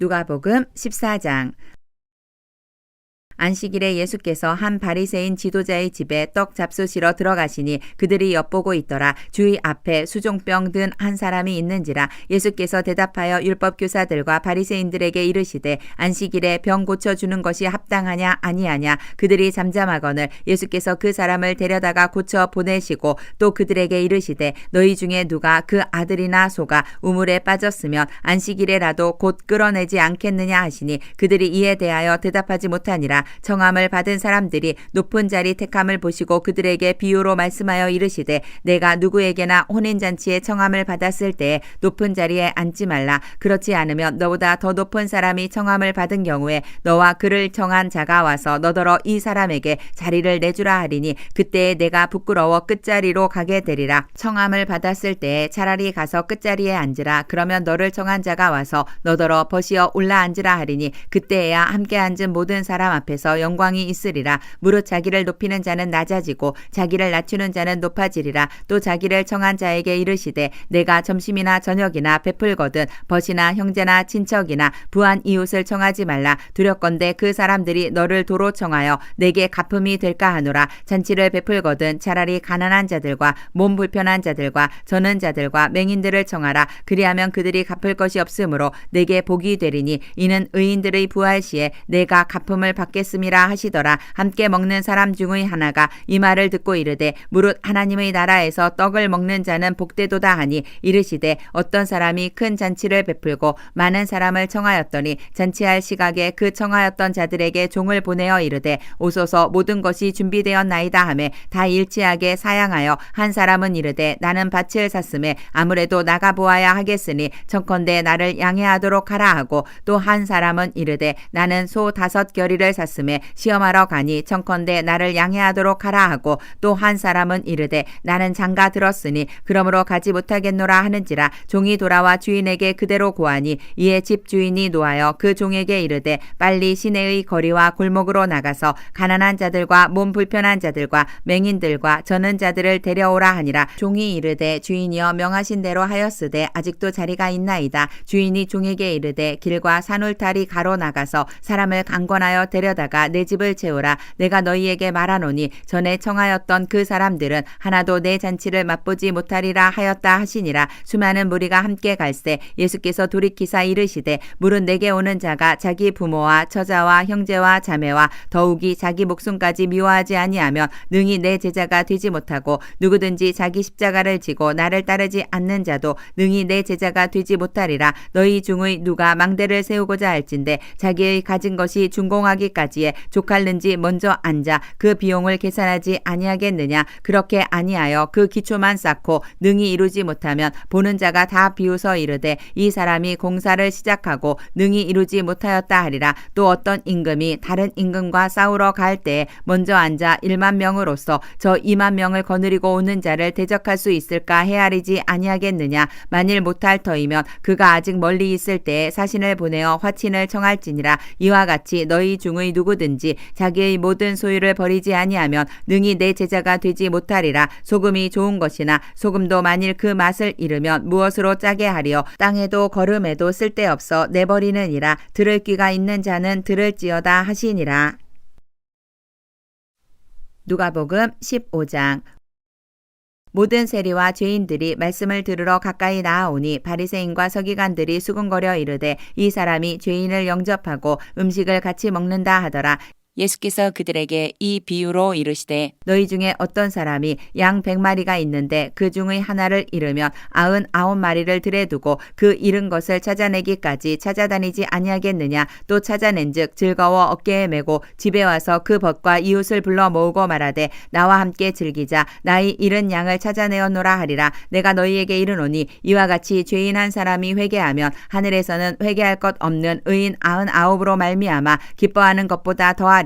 누가복음 14장 안식일에 예수께서 한 바리새인 지도자의 집에 떡 잡수시러 들어가시니 그들이 엿보고 있더라. 주의 앞에 수종병 든 한 사람이 있는지라 예수께서 대답하여 율법 교사들과 바리새인들에게 이르시되 안식일에 병 고쳐 주는 것이 합당하냐 아니하냐. 그들이 잠잠하거늘 예수께서 그 사람을 데려다가 고쳐 보내시고 또 그들에게 이르시되 너희 중에 누가 그 아들이나 소가 우물에 빠졌으면 안식일에라도 곧 끌어내지 않겠느냐 하시니 그들이 이에 대하여 대답하지 못하니라 청함을 받은 사람들이 높은 자리 택함을 보시고 그들에게 비유로 말씀하여 이르시되 내가 누구에게나 혼인잔치에 청함을 받았을 때에 높은 자리에 앉지 말라. 그렇지 않으면 너보다 더 높은 사람이 청함을 받은 경우에 너와 그를 청한 자가 와서 너더러 이 사람에게 자리를 내주라 하리니 그때에 내가 부끄러워 끝자리로 가게 되리라. 청함을 받았을 때에 차라리 가서 끝자리에 앉으라. 그러면 너를 청한 자가 와서 너더러 버시어 올라 앉으라 하리니 그때에야 함께 앉은 모든 사람 앞에 서 영광이 있으리라. 무릇 자기를 높이는 자는 낮아지고 자기를 낮추는 자는 높아지리라. 또 자기를 청한 자에게 이르시되 내가 점심이나 저녁이나 베풀거든 벗이나 형제나 친척이나 부한 이웃을 청하지 말라. 두렵건대 그 사람들이 너를 도로 청하여 내게 갚음이 될까 하노라. 잔치를 베풀거든 차라리 가난한 자들과 몸 불편한 자들과 저는 자들과 맹인들을 청하라. 그리하면 그들이 갚을 것이 없으므로 내게 복이 되리니 이는 의인들의 부활 시에 내가 갚음을 받겠 음이라 하시더라. 함께 먹는 사람 중의 하나가 이 말을 듣고 이르되 무릇 하나님의 나라에서 떡을 먹는 자는 복되도다 하니 이르시되 어떤 사람이 큰 잔치를 베풀고 많은 사람을 청하였더니 잔치할 시각에 그 청하였던 자들에게 종을 보내어 이르되 오소서 모든 것이 준비되었나이다 하매 다 일치하게 사양하여 한 사람은 이르되 나는 밭을 샀음에 아무래도 나가 보아야 하겠으니 청컨대 나를 양해하도록 하라 하고 또 한 사람은 이르되 나는 소 다섯 결의를 샀음 에 시험하러 가니 청컨대 나를 양해하도록 하라 하고 또 한 사람은 이르되 나는 장가 들었으니 그러므로 가지 못하겠노라 하는지라 종이 돌아와 주인에게 그대로 고하니 이에 집 주인이 노하여 그 종에게 이르되 빨리 시내의 거리와 골목으로 나가서 가난한 자들과 몸 불편한 자들과 맹인들과 저는 자들을 데려오라 하니라. 종이 이르되 주인이여 명하신 대로 하였으되 아직도 자리가 있나이다. 주인이 종에게 이르되 길과 산울타리 가로 나가서 사람을 강권하여 데려다 가 내 집을 채우라. 내가 너희에게 말하노니 전에 청하였던 그 사람들은 하나도 내 잔치를 맛보지 못하리라 하였다 하시니라. 수많은 무리가 함께 갈새 예수께서 돌이키사 이르시되 물은 내게 오는 자가 자기 부모와 처자와 형제와 자매와 더욱이 자기 목숨까지 미워하지 아니하면 능히 내 제자가 되지 못하고 누구든지 자기 십자가를 지고 나를 따르지 않는 자도 능히 내 제자가 되지 못하리라. 너희 중의 누가 망대를 세우고자 할진대 자기의 가진 것이 준공하기까지 에 족할는지 먼저 앉아 그 비용을 계산하지 아니하겠느냐. 그렇게 아니하여 그 기초만 쌓고 능히 이루지 못하면 보는 자가 다 비웃어 이르되 이 사람이 공사를 시작하고 능히 이루지 못하였다 하리라. 또 어떤 임금이 다른 임금과 싸우러 갈 때에 먼저 앉아 1만 명으로서 저 2만 명을 거느리고 오는 자를 대적할 수 있을까 헤아리지 아니하겠느냐. 만일 못할 터이면 그가 아직 멀리 있을 때에 사신을 보내어 화친을 청할지니라. 이와 같이 너희 중의 누구 든지 자기의 모든 소유를 버리지 아니하면 능히 내 제자가 되지 못하리라. 소금이 좋은 것이나 소금도 만일 그 맛을 잃으면 무엇으로 짜게 하리요? 땅에도 걸음에도 쓸데없어 내버리느니라. 들을 귀가 있는 자는 들을지어다 하시니라. 누가복음 15장 모든 세리와 죄인들이 말씀을 들으러 가까이 나아오니 바리새인과 서기관들이 수군거려 이르되 이 사람이 죄인을 영접하고 음식을 같이 먹는다 하더라 예수께서 그들에게 이 비유로 이르시되 너희 중에 어떤 사람이 양 백마리가 있는데 그 중의 하나를 잃으면 아흔 아홉 마리를 들에 두고 그 잃은 것을 찾아내기까지 찾아다니지 아니하겠느냐? 또 찾아낸즉 즐거워 어깨에 메고 집에 와서 그 벗과 이웃을 불러 모으고 말하되 나와 함께 즐기자. 나의 잃은 양을 찾아내었노라 하리라. 내가 너희에게 이르노니 이와 같이 죄인 한 사람이 회개하면 하늘에서는 회개할 것 없는 의인 아흔 아홉으로 말미암아 기뻐하는 것보다 더하리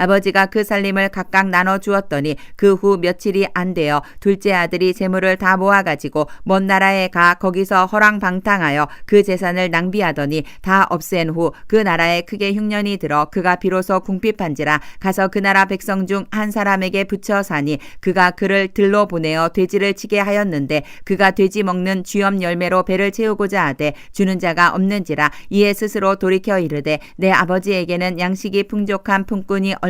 아버지가 그 살림을 각각 나눠 주었더니 그 후 며칠이 안 되어 둘째 아들이 재물을 다 모아 가지고 먼 나라에 가 거기서 허랑방탕하여 그 재산을 낭비하더니 다 없앤 후 그 나라에 크게 흉년이 들어 그가 비로소 궁핍한지라 가서 그 나라 백성 중 한 사람에게 붙여 사니 그가 그를 들로 보내어 돼지를 치게 하였는데 그가 돼지 먹는 쥐엄 열매로 배를 채우고자 하되 주는 자가 없는지라 이에 스스로 돌이켜 이르되 내 아버지에게는 양식이 풍족한 품꾼이 얼마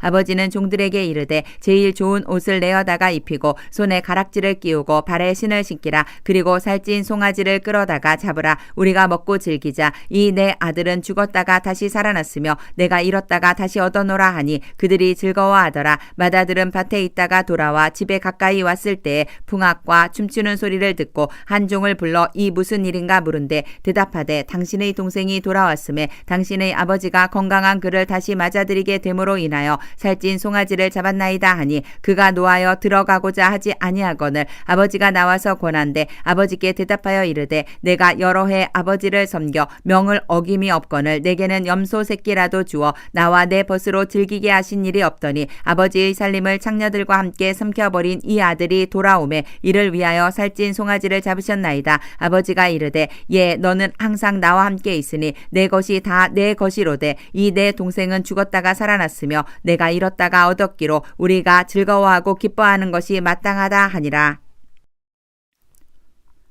아버지는 종들에게 이르되 제일 좋은 옷을 내어다가 입히고 손에 가락지를 끼우고 발에 신을 신기라. 그리고 살찐 송아지를 끌어다가 잡으라. 우리가 먹고 즐기자. 이 내 아들은 죽었다가 다시 살아났으며 내가 잃었다가 다시 얻어노라 하니 그들이 즐거워하더라. 마다들은 밭에 있다가 돌아와 집에 가까이 왔을 때에 풍악과 춤추는 소리를 듣고 한 종을 불러 이 무슨 일인가 물은데 대답하되 당신의 동생이 돌아왔음에 당신의 아버지가 건강한 그를 다시 맞아들이게 됨으로 인하여 살찐 송아지를 잡았나이다 하니 그가 노하여 들어가고자 하지 아니하거늘 아버지가 나와서 권한데 아버지께 대답하여 이르되 내가 여러 해 아버지를 섬겨 명을 어김이 없거늘 내게는 염소 새끼라도 주어 나와 내 벗으로 즐기게 하신 일이 없더니 아버지의 살림을 창녀들과 함께 삼켜버린 이 아들이 돌아오매 이를 위하여 살찐 송아지를 잡으셨나이다 아버지가 이르되 예 너는 항상 나와 함께 있으니 내 것이 다 내 것이로되 이 내 동생은 죽었다가 살아났으며 내가 잃었다가 얻었기로 우리가 즐거워하고 기뻐하는 것이 마땅하다 하니라.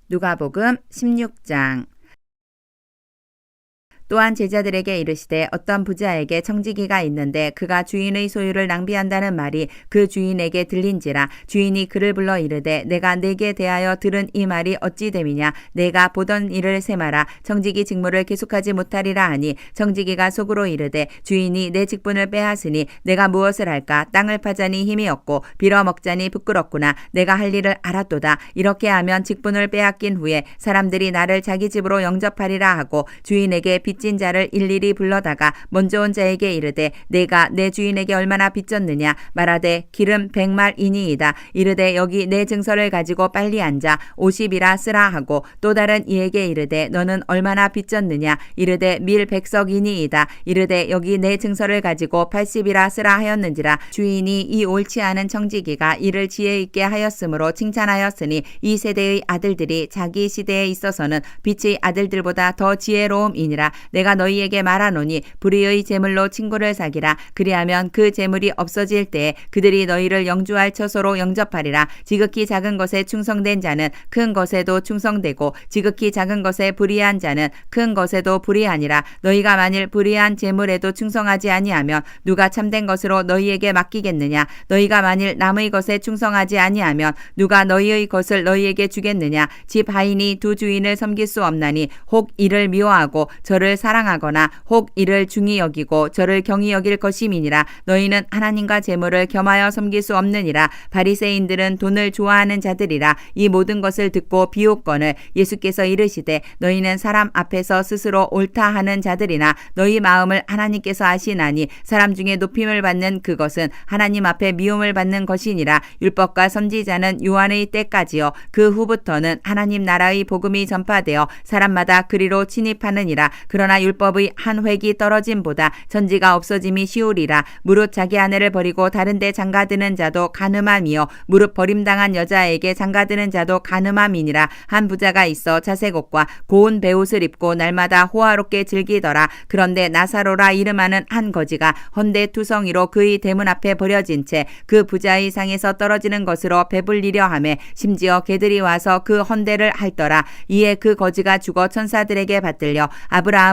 누가복음 16장 또한 제자들에게 이르시되 어떤 부자에게 청지기가 있는데 그가 주인의 소유를 낭비한다는 말이 그 주인에게 들린지라 주인이 그를 불러 이르되 내가 내게 대하여 들은 이 말이 어찌 됨이냐? 내가 보던 일을 세마라. 청지기 직무를 계속하지 못하리라 하니 청지기가 속으로 이르되 주인이 내 직분을 빼앗으니 내가 무엇을 할까? 땅을 파자니 힘이 없고 빌어 먹자니 부끄럽구나. 내가 할 일을 알았도다. 이렇게 하면 직분을 빼앗긴 후에 사람들이 나를 자기 집으로 영접하리라 하고 주인에게 빚진 자를 일일이 불러다가 먼저 온 자에게 이르되 내가 내 주인에게 얼마나 빚졌느냐? 말하되 기름 백말이니이다. 이르되 여기 내 증서를 가지고 빨리 앉아 오십이라 쓰라 하고 또 다른 이에게 이르되 너는 얼마나 빚졌느냐? 이르되 밀 백석이니이다. 이르되 여기 내 증서를 가지고 팔십이라 쓰라 하였는지라? 주인이 이 옳지 않은 청지기가 이를 지혜 있게 하였으므로 칭찬하였으니 이 세대의 아들들이 자기 시대에 있어서는 빛의 아들들보다 더 지혜로움이니라 내가 너희에게 말하노니 불의의 재물로 친구를 사기라. 그리하면 그 재물이 없어질 때에 그들이 너희를 영주할 처소로 영접하리라. 지극히 작은 것에 충성된 자는 큰 것에도 충성되고 지극히 작은 것에 불의한 자는 큰 것에도 불의하니라. 너희가 만일 불의한 재물에도 충성하지 아니하면 누가 참된 것으로 너희에게 맡기겠느냐? 너희가 만일 남의 것에 충성하지 아니하면 누가 너희의 것을 너희에게 주겠느냐? 집 하인이 두 주인을 섬길 수 없나니 혹 이를 미워하고 저를 사랑하거나 혹 이를 중히 여기고 저를 경히 여길 것임이니라. 너희는 하나님과 재물을 겸하여 섬길 수 없느니라. 바리새인들은 돈을 좋아하는 자들이라. 이 모든 것을 듣고 비웃거늘 예수께서 이르시되 너희는 사람 앞에서 스스로 옳다 하는 자들이나 너희 마음을 하나님께서 아시나니 사람 중에 높임을 받는 그것은 하나님 앞에 미움을 받는 것이니라. 율법과 선지자는 요한의 때까지요. 그 후부터는 하나님 나라의 복음이 전파되어 사람마다 그리로 침입하느니라. 그러나 그러나 율법의 한 획이 떨어짐보다 천지가 없어짐이 쉬우리라. 무릇 자기 아내를 버리고 다른 데 장가드는 자도 가늠함이요. 무릇 버림당한 여자에게 장가드는 자도 가늠함이니라. 한 부자가 있어 자색 옷과 고운 베옷을 입고 날마다 호화롭게 즐기더라. 그런데 나사로라 이름하는 한 거지가 헌데 투성이로 그의 대문 앞에 버려진 채 그 부자의 상에서 떨어지는 것으로 배불리려 하매 심지어 개들이 와서 그 헌대를 핥더라. 이에 그 거지가 죽어 천사들에게 받들려 아브라함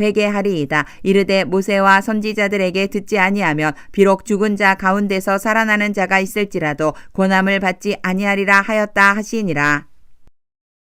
회개하리이다. 이르되 모세와 선지자들에게 듣지 아니하면 비록 죽은 자 가운데서 살아나는 자가 있을지라도 고남을 받지 아니하리라 하였다 하시니라